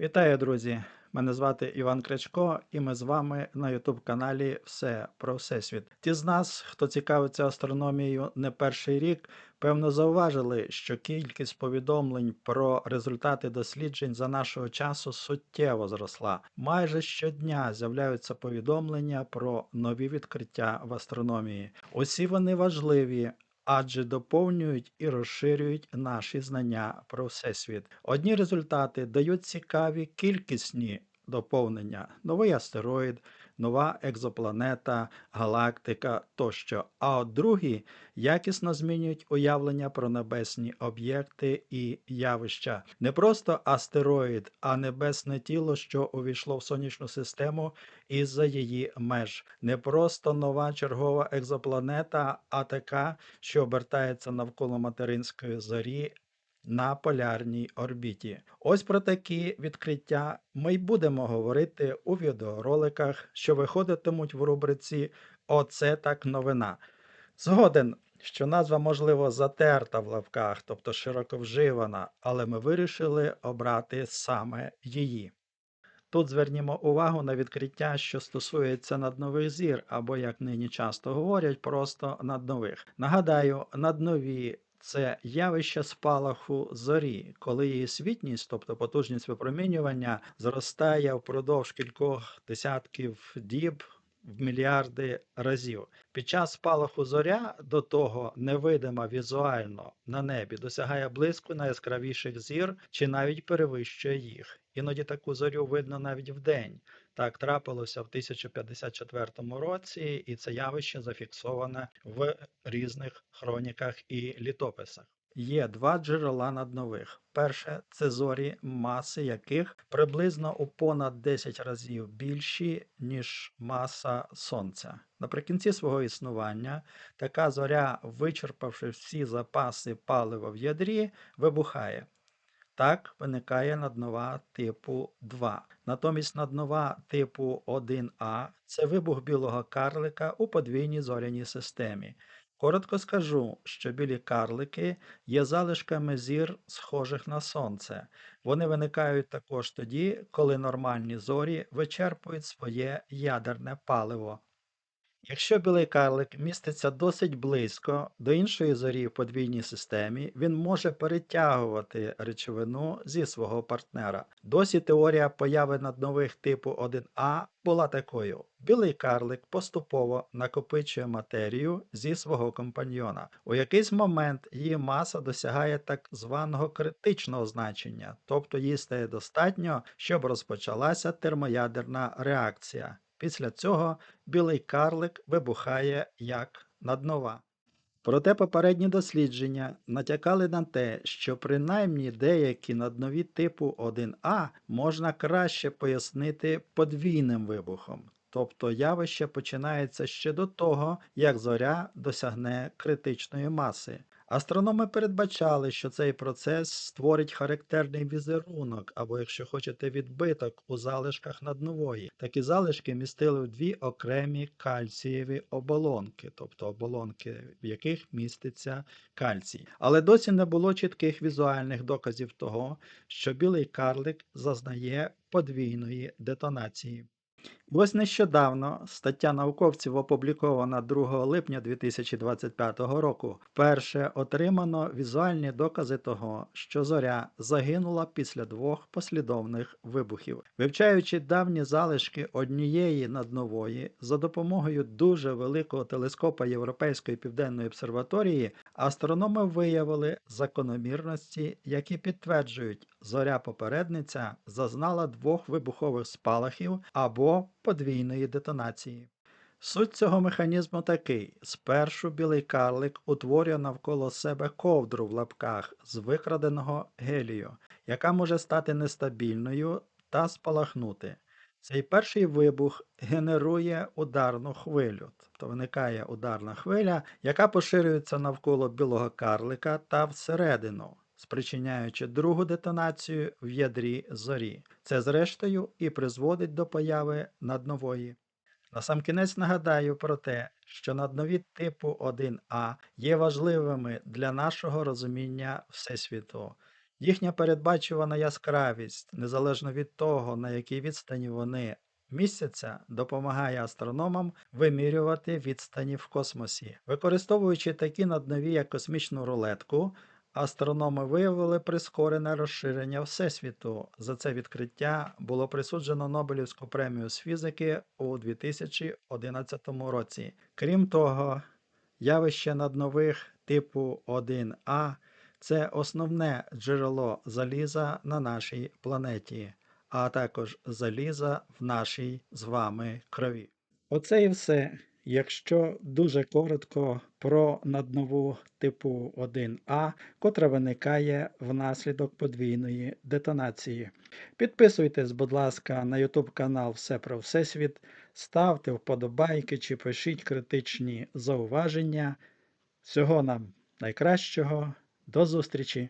Вітаю, друзі! Мене звати Іван Крячко, і ми з вами на YouTube каналі Все про Всесвіт. Ті з нас, хто цікавиться астрономією не перший рік, певно зауважили, що кількість повідомлень про результати досліджень за нашого часу суттєво зросла. Майже щодня з'являються повідомлення про нові відкриття в астрономії. Усі вони важливі, адже доповнюють і розширюють наші знання про Всесвіт. Одні результати дають цікаві кількісні доповнення: новий астероїд, нова екзопланета, галактика тощо. А от другі якісно змінюють уявлення про небесні об'єкти і явища. Не просто астероїд, а небесне тіло, що увійшло в сонячну систему із-за її меж. Не просто нова чергова екзопланета, а така, що обертається навколо материнської зорі. На полярній орбіті. Ось про такі відкриття ми й будемо говорити у відеороликах, що виходитимуть в рубриці Оце так новина. Згоден, що назва, можливо, затерта в лавках, тобто широко вживана, але ми вирішили обрати саме її. Тут звернімо увагу на відкриття, що стосується наднових зір, або, як нині часто говорять, просто наднових. Нагадаю, наднові це явище спалаху зорі, коли її світність, тобто потужність випромінювання, зростає впродовж кількох десятків діб в мільярди разів. Під час спалаху зоря до того невидима візуально на небі досягає близько найяскравіших зір чи навіть перевищує їх. Іноді таку зорю видно навіть вдень. Так трапилося в 1054 році, і це явище зафіксоване в різних хроніках і літописах. Є два джерела наднових. Перше це зорі, маси яких приблизно у понад 10 разів більші, ніж маса Сонця. Наприкінці свого існування така зоря, вичерпавши всі запаси палива в ядрі, вибухає. Так виникає наднова типу 2. Натомість наднова типу 1А це вибух білого карлика у подвійній зоряній системі. Коротко скажу, що білі карлики є залишками зір, схожих на сонце. Вони виникають також тоді, коли нормальні зорі вичерпують своє ядерне паливо. Якщо білий карлик міститься досить близько до іншої зорі в подвійній системі, він може перетягувати речовину зі свого партнера. Досі теорія появи наднових типу 1А була такою: білий карлик поступово накопичує матерію зі свого компаньйона. У якийсь момент її маса досягає так званого критичного значення, тобто їй стає достатньо, щоб розпочалася термоядерна реакція. Після цього білий карлик вибухає як наднова. Проте попередні дослідження натякали на те, що принаймні деякі наднові типу 1А можна краще пояснити подвійним вибухом, тобто явище починається ще до того, як зоря досягне критичної маси. Астрономи передбачали, що цей процес створить характерний візерунок, або, якщо хочете, відбиток у залишках наднової. Такі залишки містили в дві окремі кальцієві оболонки, тобто оболонки, в яких міститься кальцій. Але досі не було чітких візуальних доказів того, що білий карлик зазнає подвійної детонації. Ось нещодавно стаття науковців опублікована 2 липня 2025 року. Вперше отримано візуальні докази того, що зоря загинула після двох послідовних вибухів. Вивчаючи давні залишки однієї наднової за допомогою дуже великого телескопа Європейської південної обсерваторії, астрономи виявили закономірності, які підтверджують, зоря попередниця зазнала двох вибухових спалахів або подвійної детонації. Суть цього механізму такий: спершу білий карлик утворює навколо себе ковдру в лапках з викраденого гелію, яка може стати нестабільною та спалахнути. Цей перший вибух генерує ударну хвилю, тобто виникає ударна хвиля, яка поширюється навколо білого карлика та всередину спричиняючи другу детонацію в ядрі зорі. Це, зрештою, і призводить до появи наднової. Насамкінець нагадаю про те, що наднові типу 1А є важливими для нашого розуміння Всесвіту. Їхня передбачувана яскравість, незалежно від того, на якій відстані вони містяться, допомагає астрономам вимірювати відстані в космосі. Використовуючи такі наднові, як космічну рулетку, астрономи виявили прискорене розширення Всесвіту. За це відкриття було присуджено Нобелівську премію з фізики у 2011 році. Крім того, явище наднових типу 1А це основне джерело заліза на нашій планеті, а також заліза в нашій з вами крові. Оце і все. Якщо дуже коротко про наднову типу 1А, котра виникає внаслідок подвійної детонації. Підписуйтесь, будь ласка, на YouTube канал Все про Всесвіт, ставте вподобайки чи пишіть критичні зауваження. Всього нам найкращого. До зустрічі!